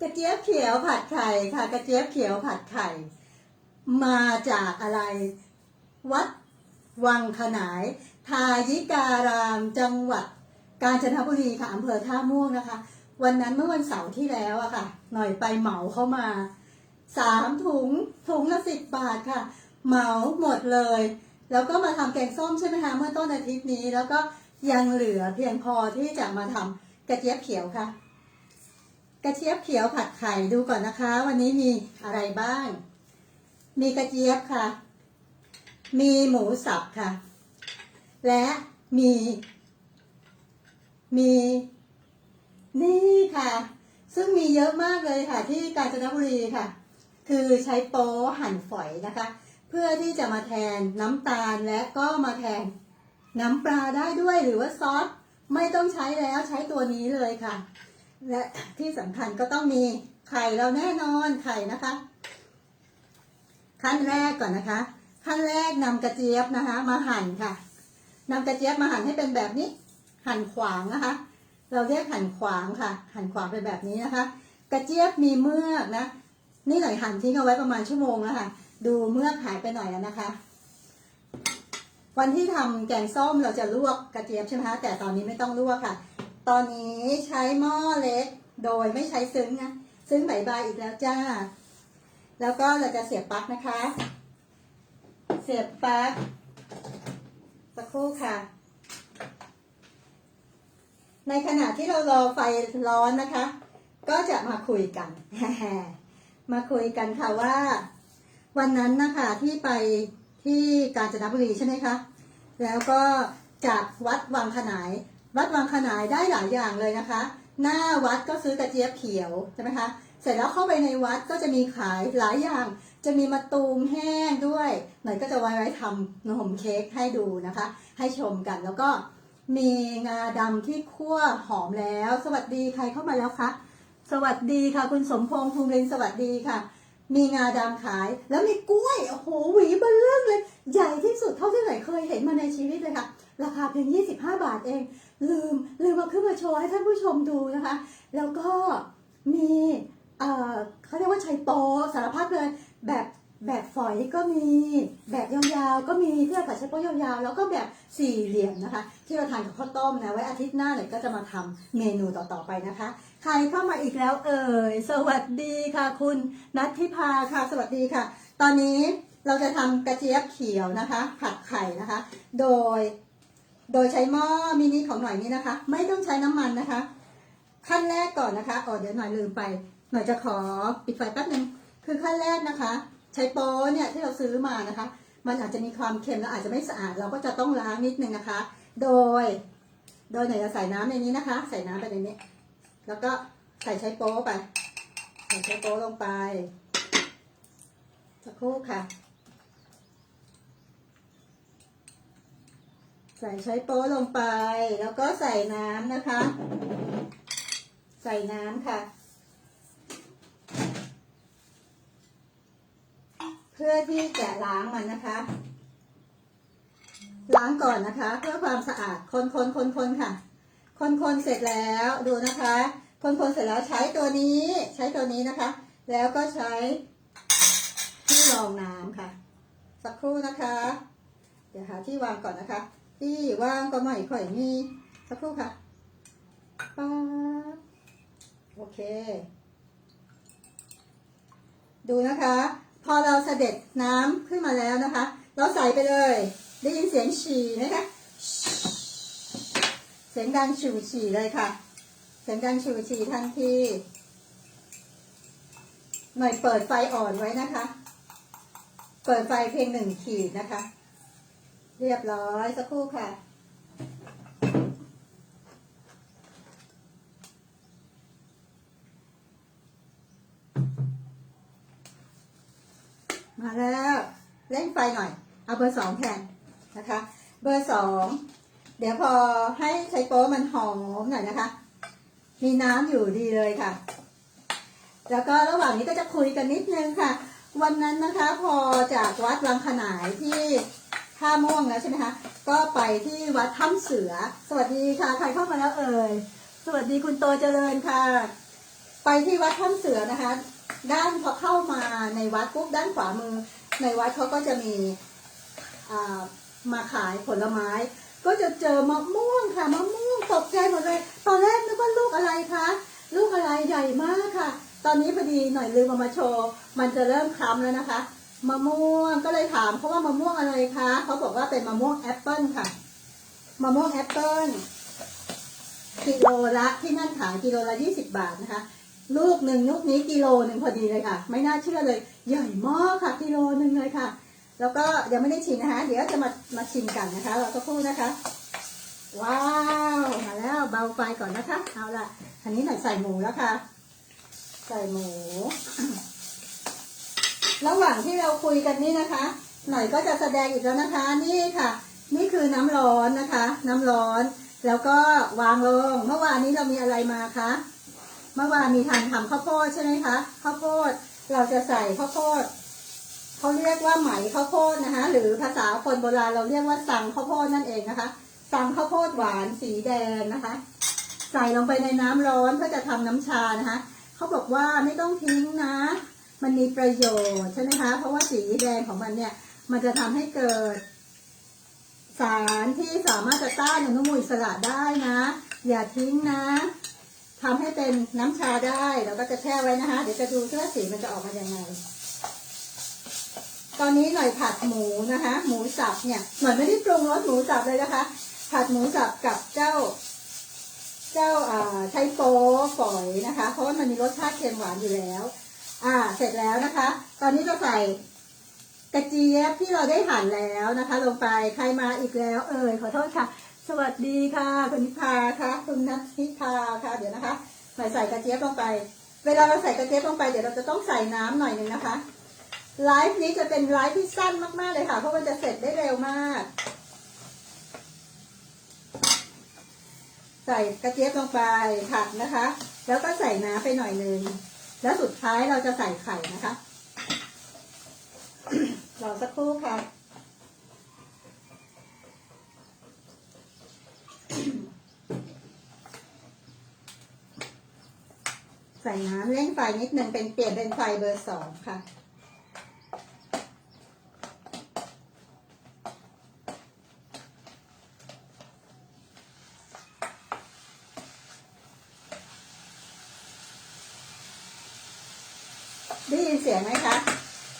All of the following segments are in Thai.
กระเจี๊ยบเขียวผัดไข่ค่ะ กระเจี๊ยบเขียวผัดไข่ มาจากอะไร วัดวังขนาย ทายิการามจังหวัด กาญจนบุรีค่ะอำเภอท่าม่วงนะคะ วันนั้นเมื่อวันเสาร์ที่แล้วอะค่ะ หน่อยไปเหมาเข้ามาสามถุงถุงละสิบบาทค่ะ เหมาหมดเลย แล้วก็มาทำแกงส้มใช่ไหมคะเมื่อต้นอาทิตย์นี้ แล้วก็ยังเหลือเพียงพอที่จะมาทำกระเจี๊ยบเขียวค่ะ กระเจี๊ยบเขียวผัดไข่ดูก่อนนะคะ วันนี้มีอะไรบ้าง มีกระเจี๊ยบค่ะ มีหมูสับค่ะ และมี มี นี่ค่ะ ซึ่งมีเยอะมากเลยค่ะ ที่กาญจนบุรีค่ะ คือใช้โป๊หั่นฝอยนะคะ เพื่อที่จะมาแทนน้ำตาลและก็มาแทนน้ำปลาได้ด้วยหรือว่าซอสไม่ต้องใช้แล้วใช้ตัวนี้เลยค่ะ และที่สำคัญก็ต้องมีไข่เราแน่นอนไข่นะคะ ขั้นแรกก่อนนะคะ ขั้นแรกนำกระเจี๊ยบนะคะ มาหั่นค่ะนำกระเจี๊ยบมาหั่นให้เป็นแบบนี้ หั่นขวางนะคะ เราเรียกหั่นขวางค่ะ หั่นขวางเป็นแบบนี้นะคะ กระเจี๊ยบมีเมือกนะ นี่หน่อยหั่นทิ้งเอาไว้ประมาณชั่วโมงแล้วค่ะ ดูเมือกหายไปหน่อยแล้วนะคะวันที่ทำแกงส้มเราจะลวกกระเจี๊ยบใช่ไหมคะแต่ตอนนี้ไม่ต้องลวกค่ะ ตอนนี้ใช้หม้อเล็ก โดยไม่ใช้ซึ้งนะ ซึ้งใบบาอีกแล้วจ้า แล้วก็เราจะเสียบปลั๊กนะคะ เสียบปลั๊กสักครู่ค่ะ ในขณะที่เรารอไฟร้อนนะคะ ก็จะมาคุยกัน มาคุยกันค่ะว่า วันนั้นนะคะที่ไปที่กาญจนบุรีใช่ไหมคะ แล้วก็จากวัดวังขนาย วัดวังขนายได้หลายอย่างเลยนะคะ หน้าวัดก็ซื้อกระเจี๊ยบเขียวใช่ไหมคะเสร็จแล้วเข้าไปในวัดก็จะมีขายหลายอย่าง จะมีมะตูมแห้งด้วยหน่อยก็จะไว้ไว้ทำนมเค้กให้ดูนะคะ ให้ชมกันแล้วก็มีงาดำที่คั่วหอมแล้ว สวัสดีใครเข้ามาแล้วคะสวัสดีค่ะ คุณสมพงษ์ภูมิรินสวัสดีค่ะ มีงาดำขาย แล้วมีกล้วย โอ้โห หวีเบลเริ่มเลย ใหญ่ที่สุดเท่าที่ไหนเคยเห็นมาในชีวิตเลยค่ะ ราคาเพียง 25 บาทเอง ลืม ลืมมาขึ้นมาโชว์ให้ท่านผู้ชมดูนะคะ แล้วก็มี เอ่อเขาเรียกว่าชัยโปสารพัดเลยแบบ แบบฝอยก็มีแบบยาวๆก็มีเพื่อผัดใชัยโปยาวๆแล้วก็แบบสี่เหลี่ยมนะคะ ที่เราทานกับข้าวต้มนะไว้อาทิตย์หน้าเนี่ยก็จะมาทำเมนูต่อๆไปนะคะ ใครเข้ามาอีกแล้วเอ่ยสวัสดีค่ะ คุณนัทธิพาค่ะ สวัสดีค่ะ ตอนนี้เราจะทำกระเจี๊ยบเขียวนะคะ ผัดไข่นะคะ โดย โดยใช้หม้อมินิของหน่อยนี้นะคะ ไม่ต้องใช้น้ำมันนะคะ ขั้นแรกก่อนนะคะอ๋อเดี๋ยวหน่อยลืมไป หน่อยจะขอปิดไฟแป๊บนึงคือขั้นแรกนะคะ ใช้โป๊เนี่ยที่เราซื้อมานะคะ มันอาจจะมีความเค็มและอาจจะไม่สะอาด เราก็จะต้องล้างนิดนึงนะคะ โดย โดยไหนจะใส่น้ำในนี้นะคะ ใส่น้ำไปในนี้ แล้วก็ใส่ใช้โป๊ไป ใส่ใช้โป๊ลงไปสักครู่ค่ะ ใส่ใช้โป๊ลงไป แล้วก็ใส่น้ำนะคะ ใส่น้ำค่ะ เพื่อที่จะล้างมันนะคะ ล้างก่อนนะคะ เพื่อความสะอาดคนคนคนคนค่ะ คนคนเสร็จแล้วดูนะคะ คนคนเสร็จแล้วใช้ตัวนี้ ใช้ตัวนี้นะคะ แล้วก็ใช้ที่รองน้ำค่ะ สักครู่นะคะ เดี๋ยวหาที่วางก่อนนะคะ ที่ว่างก็ไม่ค่อยมีสักครู่ค่ะป๊าโอเค ดูนะคะ พอเราเสด็จน้ำขึ้นมาแล้วนะคะ เราใส่ไปเลย ได้ยินเสียงฉี่ไหมคะเสียงดังฉู่ฉี่เลยค่ะ เสียงดังฉู่ฉี่ทันทีหน่อยเปิดไฟอ่อนไว้นะคะ เปิดไฟเพียงหนึ่งขีดนะคะ เรียบร้อยสักครู่ค่ะ มาแล้วเร่งไฟหน่อย เอาเบอร์สองแทนนะคะ เบอร์สองเดี๋ยวพอให้ใช้โป๊มันหอมหน่อยนะคะ มีน้ำอยู่ดีเลยค่ะ แล้วก็ระหว่างนี้ก็จะคุยกันนิดนึงค่ะ วันนั้นนะคะพอจากวัดวังขนายที่ท่าม่วงแล้วใช่ไหมคะ ก็ไปที่วัดถ้ำเสือ สวัสดีค่ะ ใครเข้ามาแล้วเอ่ย สวัสดีคุณโตเจริญค่ะ ไปที่วัดถ้ำเสือนะคะ ด้านพอเข้ามาในวัดปุ๊บด้านขวามือ ในวัดเขาก็จะมีมาขายผลไม้ ก็จะเจอมะม่วงค่ะมะม่วงตกใจหมดเลยตอนแรกนึกว่าลูกอะไรคะลูกอะไรใหญ่มากค่ะ ตอนนี้พอดีหน่อยลืมเอามาโชว์ มันจะเริ่มคล้ำแล้วนะคะมะม่วงก็เลยถามเขาว่ามะม่วงอะไรคะเขาบอกว่าเป็นมะม่วงแอปเปิลค่ะมะม่วงแอปเปิลกิโลละที่นั่นขายกิโลละ20บาทนะคะ ลูกหนึ่งลูกนี้กิโลหนึ่งพอดีเลยค่ะ ไม่น่าเชื่อเลยใหญ่มากค่ะกิโลหนึ่งเลยค่ะ แล้วก็ยังไม่ได้ชิมนะคะ เดี๋ยวจะมามาชิมกันนะคะเราก็พูดนะคะ ว้าวมาแล้วเบาไฟก่อนนะคะเอาละอันนี้หน่อยใส่หมูแล้วค่ะ ใส่หมู ระหว่างที่เราคุยกันนี่นะคะ หน่อยก็จะแสดงอีกแล้วนะคะ นี่ค่ะ นี่คือน้ำร้อนนะคะ น้ำร้อน แล้วก็วางลงเมื่อวานนี้เรามีอะไรมาคะ เมื่อวานมีทานทำข้าวโพดใช่ไหมคะข้าวโพดเราจะใส่ข้าวโพดเขาเรียกว่าไหมข้าวโพดนะคะ หรือภาษาคนโบราณเราเรียกว่าสังข้าวโพดนั่นเองนะคะสังข้าวโพดหวานสีแดงนะคะ ใส่ลงไปในน้ำร้อนเพื่อจะทำน้ำชานะคะเขาบอกว่าไม่ต้องทิ้งนะ มันมีประโยชน์ใช่ไหมคะ เพราะว่าสีแดงของมันเนี่ย มันจะทำให้เกิด สารที่สามารถจะต้านอนุมูลอิสระได้นะ อย่าทิ้งนะ ทำให้เป็นน้ำชาได้เราก็จะแช่ไว้นะคะ เดี๋ยวจะดูซิว่าสีมันจะออกมายังไง ตอนนี้หน่อยผัดหมูนะคะ หมูสับเนี่ยหน่อยไม่ได้ปรุงรสหมูสับเลยนะคะ ผัดหมูสับกับเจ้า เจ้าอ่าไชโป๊ฝอยนะคะ เพราะว่ามันมีรสชาติเค็มหวานอยู่แล้ว อ่า เสร็จแล้วนะคะ ตอนนี้จะใส่กระเจี๊ยบที่เราได้หั่นแล้วนะคะ ลงไปใครมาอีกแล้ว เอ่ยขอโทษค่ะ สวัสดีค่ะคุณนิพาค่ะคุณนัทธิพาค่ะ เดี๋ยวนะคะหน่อยใส่กระเจี๊ยบลงไป เวลาเราใส่กระเจี๊ยบลงไปเดี๋ยวเราจะต้องใส่น้ำหน่อยหนึ่งนะคะไลฟ์นี้จะเป็นไลฟ์ที่สั้นมากๆเลยค่ะ เพราะมันจะเสร็จได้เร็วมาก ใส่กระเจี๊ยบลงไปผัดนะคะ แล้วก็ใส่น้ำไปหน่อยหนึ่งแล้วสุดท้ายเราจะใส่ไข่นะคะรอสักครู่ค่ะ ใส่น้ำเร่งไฟนิดนึงเป็นเปลี่ยนเป็นไฟเบอร์สองค่ะ ได้ยินเสียงไหมคะ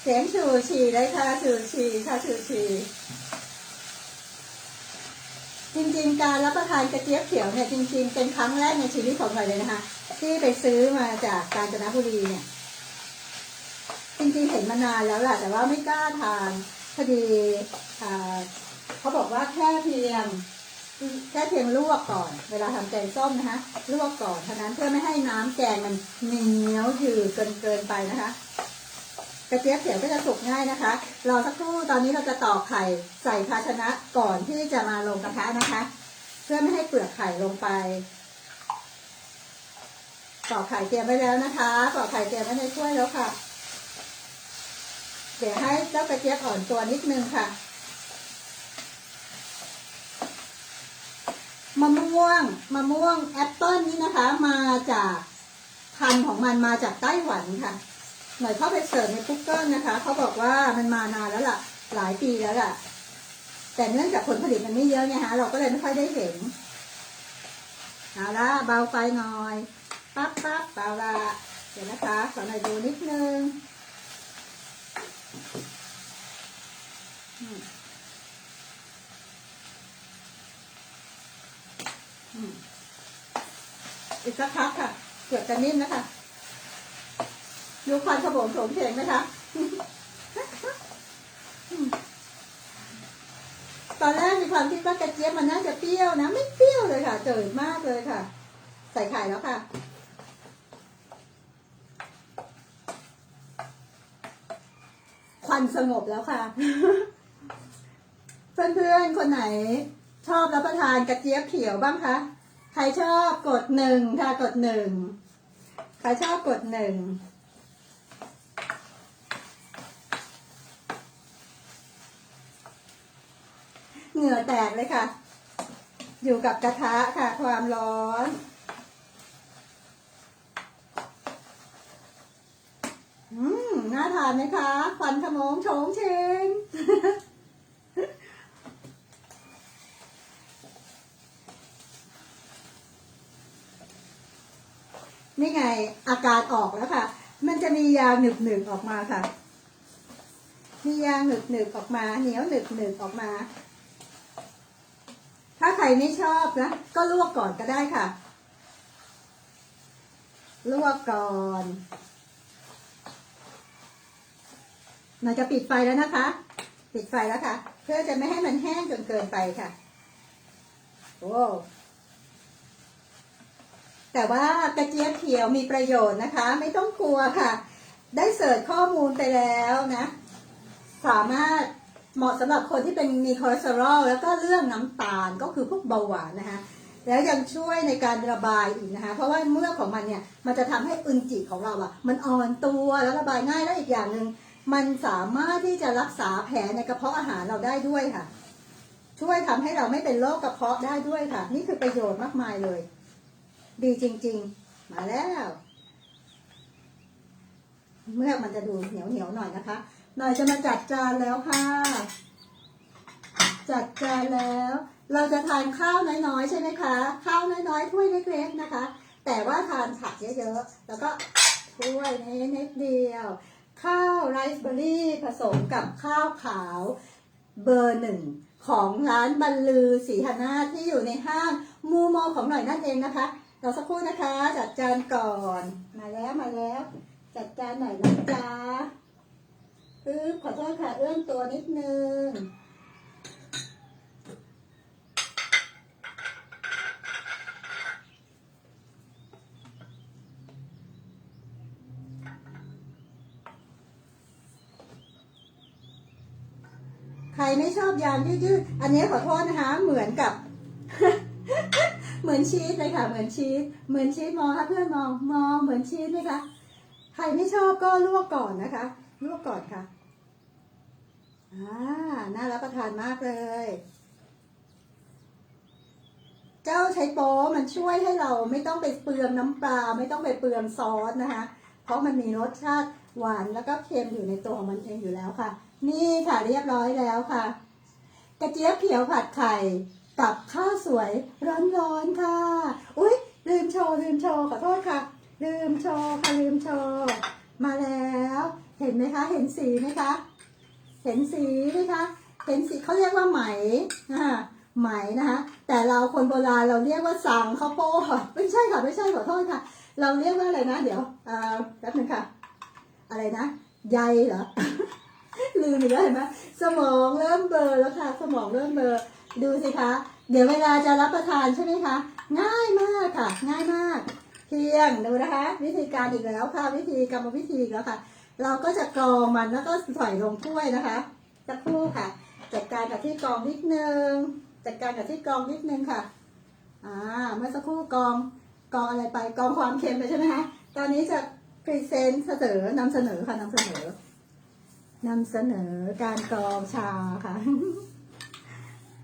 เสียงฉูฉี่เลยค่ะฉูฉี่ค่ะฉูฉี่จริงๆ การรับประทานกระเจี๊ยบเขียวเนี่ยจริงๆ เป็นครั้งแรกในชีวิตของหน่อยเลยนะคะ ที่ไปซื้อมาจากกาญจนบุรีเนี่ยจริงๆเห็นมานานแล้วแหละแต่ว่าไม่กล้าทานพอดีเขาบอกว่าแค่เพียงแค่เพียงลวกก่อน เวลาทำแกงส้มนะคะลวกก่อนเท่านั้นเพื่อไม่ให้น้ำแกงมันเหนียวยืดเกินเกินไปนะคะกระเจี๊ยบเขียวก็จะสุกง่ายนะคะรอสักครู่ตอนนี้เราจะตอกไข่ใส่ภาชนะก่อนที่จะมาลงกระทะนะคะ เพื่อไม่ให้เปลือกไข่ลงไป ตอกไข่เตรียมไว้แล้วนะคะตอกไข่เตรียมไว้ในถ้วยแล้วค่ะ เดี๋ยวให้เจ้ากระเจี๊ยบอ่อนตัวนิดนึงค่ะมะม่วงมะม่วงแอปเปิลนี่นะคะ มาจากพันธุ์ของมันมาจากไต้หวันค่ะ หน่อยเข้าไปเสิร์ชใน Google นะคะเขาบอกว่ามันมานานแล้วล่ะ หลายปีแล้วล่ะ แต่เนื่องจากผลผลิตมันไม่เยอะไงฮะเราก็เลยไม่ค่อยได้เห็นเอาละเบาไฟหน่อย ปั๊บปั๊บเบาละเดี๋ยวนะคะ ขอหน่อยดูนิดนึงอืมอืมอีกสักพักค่ะ เกือบจะนิ่มนะคะ ดูควันขโมงโฉงเฉงไหมคะตอนแรกมีความคิดว่ากระเจี๊ยบมันน่าจะเปรี้ยวนะ ไม่เปรี้ยวเลยค่ะเจิดมากเลยค่ะ ใส่ไข่แล้วค่ะ ควันสงบแล้วค่ะ เพื่อนๆ คนไหน ชอบรับประทานกระเจี๊ยบเขียวบ้างคะ ใครชอบกดหนึ่งค่ะกดหนึ่ง ใครชอบกดหนึ่งเหงื่อแตกเลยค่ะ อยู่กับกระทะค่ะ ความร้อน น่านไหมคะควันขมงโฉงเชงนี่ไงอาการออกแล้วค่ะ มันจะมียางหนึบหนึบออกมาค่ะ มียางหนึบหนึบออกมา เหนียวหนึบหนึบออกมา ถ้าใครไม่ชอบนะ ก็ลวกก่อนก็ได้ค่ะ ลวกก่อน เราจะปิดไฟแล้วนะคะ ปิดไฟแล้วค่ะ เพื่อจะไม่ให้มันแห้งจนเกินไปค่ะ โอ้แต่ว่ากระเจี๊ยบเขียวมีประโยชน์นะคะ ไม่ต้องกลัวค่ะ ได้เสิร์ชข้อมูลไปแล้วนะ สามารถเหมาะสำหรับคนที่เป็นมีคอเลสเตอรอลแล้วก็เรื่องน้ำตาลก็คือพวกเบาหวานนะคะ แล้วยังช่วยในการระบายอีกนะคะ เพราะว่าเมือของมันเนี่ยมันจะทำให้อึนจิของเราอะมันอ่อนตัวแล้วระบายง่ายและอีกอย่างหนึ่ง มันสามารถที่จะรักษาแผลในกระเพาะอาหารเราได้ด้วยค่ะ ช่วยทำให้เราไม่เป็นโรคกระเพาะได้ด้วยค่ะ นี่คือประโยชน์มากมายเลย ดีจริง ๆ มาแล้ว เมื่อมันจะดูเหนียวเหนียวๆหน่อยนะคะหน่อยจะมาจัดจานแล้วค่ะ จัดจานแล้ว เราจะทานข้าวน้อยๆใช่ไหมคะ ข้าวน้อยๆถ้วยเล็กๆนะคะ แต่ว่าทานผักเยอะๆแล้วก็ถ้วยนี้นิดเดียว ข้าวไรซ์เบอร์รี่ผสมกับข้าวขาวเบอร์หนึ่งของร้านบรรลือศรีหนาที่อยู่ในห้างมูมอของหน่อยนั่นเองนะคะเราสักครู่นะคะ จัดจานก่อนมาแล้วมาแล้ว จัดจานหน่อยนะจ๊ะปึ๊บขอโทษค่ะเอื้อมตัวนิดนึง ใครไม่ชอบยางยืดๆอันนี้ขอโทษนะคะ เหมือนกับ เหมือนชีสเลยค่ะ เหมือนชีสเหมือนชีสมองค่ะเพื่อนมองมองเหมือนชีสไหมคะใครไม่ชอบก็ลวกก่อนนะคะลวกก่อนค่ะอ่าน่ารับประทานมากเลย เจ้าใช้โป๊มันช่วยให้เราไม่ต้องไปเปลืองน้ำปลาไม่ต้องไปเปลืองซอสนะคะ เพราะมันมีรสชาติหวานแล้วก็เค็มอยู่ในตัวของมันเองอยู่แล้วค่ะ นี่ค่ะเรียบร้อยแล้วค่ะ กระเจี๊ยบเขียวผัดไข่กับข้าวสวยร้อนๆค่ะ อุ้ยลืมโชว์ลืมโชว์ขอโทษค่ะ ลืมโชว์ค่ะลืมโชว์มาแล้ว เห็นไหมคะ เห็นสีไหมคะ เห็นสีไหมคะ เห็นสีเขาเรียกว่าไหมนะคะไหมนะคะแต่เราคนโบราณเราเรียกว่าสังข้าวโพดไม่ใช่ค่ะ ไม่ใช่ขอโทษค่ะ เราเรียกว่าอะไรนะ เดี๋ยวอ่าแป๊บนึงค่ะ อะไรนะใยเหรอ ลืมอีกแล้วเห็นไหมสมองเริ่มเบลอแล้วค่ะ สมองเริ่มเบลอดูสิคะ เดี๋ยวเวลาจะรับประทานใช่ไหมคะ ง่ายมากค่ะ ง่ายมาก เพียงดูนะคะ วิธีการอีกแล้วค่ะ วิธีกรรมวิธีอีกแล้วค่ะ เราก็จะกรองมันแล้วก็ใส่ลงถ้วยนะคะสักครู่ค่ะ จัดการกับที่กรองนิดนึงจัดการกับที่กรองนิดนึงค่ะอ่าเมื่อสักครู่กรองกรองอะไรไปกรองความเค็มไปใช่ไหมคะตอนนี้จะพรีเซนต์เสนอนำเสนอค่ะนำเสนอ นำเสนอการกรองชาค่ะ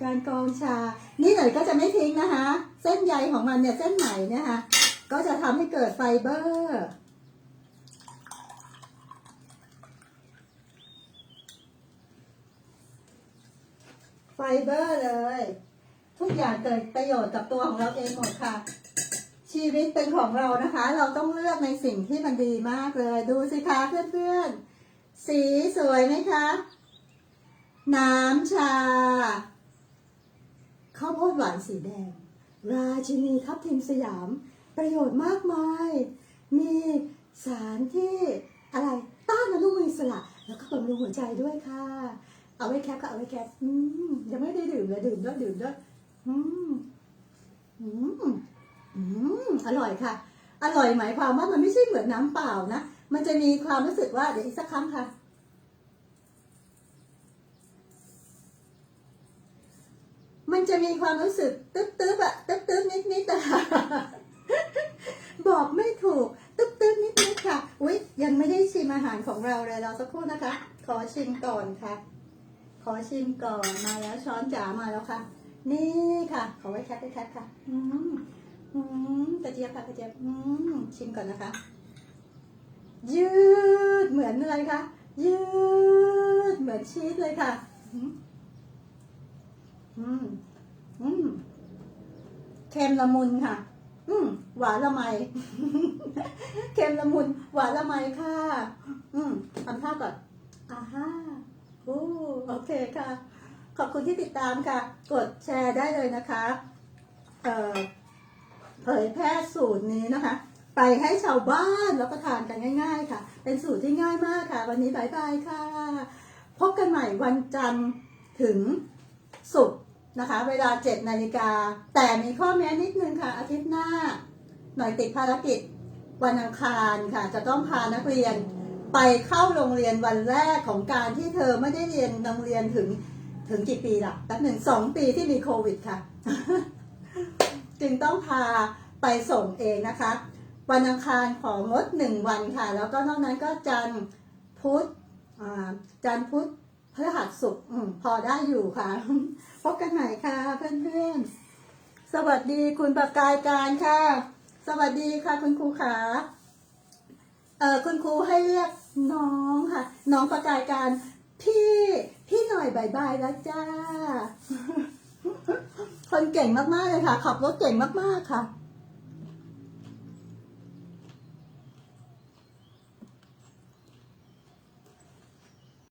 การกรองชา นี่หน่อยก็จะไม่ทิ้งนะคะ เส้นใยของมันเนี่ยเส้นไหนเนี่ยค่ะก็จะทำให้เกิดไฟเบอร์ไฟเบอร์เลย ทุกอย่างเกิดประโยชน์กับตัวของเราเองหมดค่ะ ชีวิตเป็นของเรานะคะ เราต้องเลือกในสิ่งที่มันดีมากเลย ดูสิคะเพื่อนๆ สีสวยไหมคะ น้ำชาข้าวโพดหวานสีแดง ราชินีทับทิมสยาม ประโยชน์มากมาย มีสารที่อะไรต้านอนุมูลอิสระ แล้วก็บำรุงหัวใจด้วยค่ะ เอาไว้แคปค่ะเอาไว้แคปอืมยังไม่ได้ดื่มเลยดื่มด้วยดื่มด้วยอืมอืมอืมอร่อยค่ะ อร่อยหมายความว่ามันไม่ใช่เหมือนน้ำเปล่านะ มันจะมีความรู้สึกว่าเดี๋ยวอีกสักครั้งค่ะ มันจะมีความรู้สึกตึ๊บตึ๊บอะตึ๊บตึ๊บนิดนิดๆอะบอกไม่ถูก ตึ๊บตึ๊บนิดนิดค่ะ อุ๊ย ยังไม่ได้ชิมอาหารของเราเลยเราสักครู่นะคะ ขอชิมก่อนค่ะ ขอชิมก่อนมาแล้วช้อนจ๋ามาแล้วค่ะ นี่ค่ะ ขอไว้แคปไว้แคปค่ะ อืมอืมกระเจี๊ยบค่ะกระเจี๊ยบอืมชิมก่อนนะคะ อนอะไรคะยืดเหมือนชีสเลยค่ะอืมอืม อืมเค็มละมุนค่ะ อืม หวานละไม เค็มละมุน หวานละไมค่ะ อืมทำท่าก่อนอ่าฮะโอ้โอเคค่ะ ขอบคุณที่ติดตามค่ะ กดแชร์ได้เลยนะคะ เอ่อ เผยแพร่สูตรนี้นะคะ ไปให้ชาวบ้านรับประทานกันง่าย ๆ ค่ะ เป็นสูตรที่ง่ายมากค่ะ วันนี้บายบายค่ะ พบกันใหม่วันจันทร์ถึงศุกร์นะคะ เวลา7นาฬิกา แต่มีข้อแม้นิดนึงค่ะ อาทิตย์หน้า หน่อยติดภารกิจวันอังคารค่ะ จะต้องพานักเรียนไปเข้าโรงเรียนวันแรกของการที่เธอไม่ได้เรียนโรงเรียนถึงถึงกี่ปีล่ะแป๊บหนึ่งสองปีที่มีโควิดค่ะ จึงต้องพาไปส่งเองนะคะ วันอังคารของงดหนึ่งวันค่ะ แล้วก็นอกนั้นก็จันทร์พุธจันทร์พุธพฤหัสศุกร์พอได้อยู่ค่ะ พบกันใหม่ค่ะเพื่อนๆ สวัสดีคุณประกายการค่ะ สวัสดีค่ะคุณครูขาเอ่อคุณครูให้เรียกน้องค่ะ น้องประกายการพี่พี่หน่อยบายบายแล้วจ้า คนเก่งมากๆเลยค่ะ ขับรถเก่งมากๆค่ะ